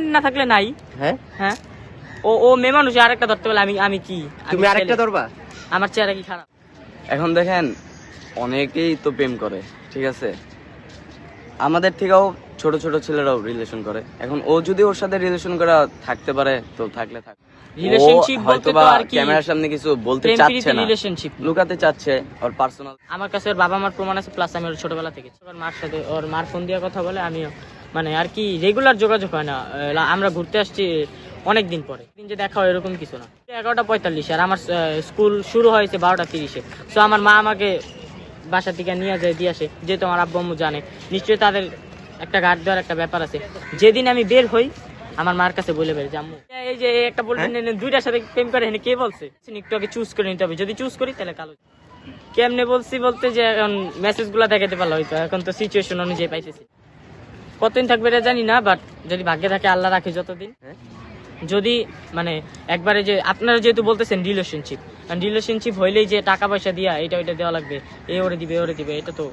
Friend না থাকলে নাই। হ্যাঁ? হ্যাঁ? ও ও মেয়ে মানুষ আরেকটা ধরতে পারলে আমি আমি কি? তুমি আরেকটা ছেলে। ধরবা? আমার চেহারা কি খারাপ? এখন দেখেন অনেকেই তো প্রেম করে ঠিক আছে? আমাদের থেকেও ছোট ছোট ছেলেরাও রিলেশন করে। এখন ও যদি ওর সাথে রিলেশন করা থাকতে পারে তো থাকলে থাক। Relationship বলতে তো আর কি ক্যামেরার সামনে কিছু বলতে চাচ্ছে না। রিলেশনশিপ লুকাতে চাচ্ছে ওর পার্সোনাল আমার কাছে ওর বাবা মার প্রমাণ আছে প্লাস আমি ওর ছোটবেলা থেকে। ওর মার সাথে ওর মার ফোন দিয়ে কথা বলে আমিও মানে আর কি রেগুলার যোগাযোগ হয় না। আমরা ঘুরতে আসছি অনেক দিন পরে। দিন যে দেখা হয় এরকম কিছু না। এগারোটা পঁয়তাল্লিশ আর আমার স্কুল শুরু হয়েছে বারোটা তিরিশে। তো আমার মা আমাকে বাসা থেকে নিয়ে যায় দিয়ে আসে। যেহেতু আমার আব্বু আম্মু জানে। নিশ্চয়ই তাদের একটা গার্ড দেওয়ার একটা ব্যাপার আছে। যেদিন আমি বের হই আমার মার কাছে বলে বের জাম্মু এই যে একটা বললেন দুইটার সাথে প্রেম করে এখানে কে বলছে? একটু আগে চুজ করে নিতে হবে। যদি চুজ করি তাহলে কালো কেমনে বলছি? বলতে যে এখন মেসেজগুলা দেখাতে পারল হয়তো। এখন তো সিচুয়েশন অনুযায়ী পাইতেছি। কতদিন থাকবে এটা জানি না বাট যদি ভাগ্যে থাকে আল্লাহ রাখে যতদিন হ্যাঁ। যদি মানে একবারে যে আপনারা যেহেতু বলতেছেন রিলেশনশিপ রিলেশনশিপ হইলেই যে টাকা পয়সা দিয়া এটা ওইটা দেওয়া লাগবে এ ওরে দিবে ওরে দিবে এটা তো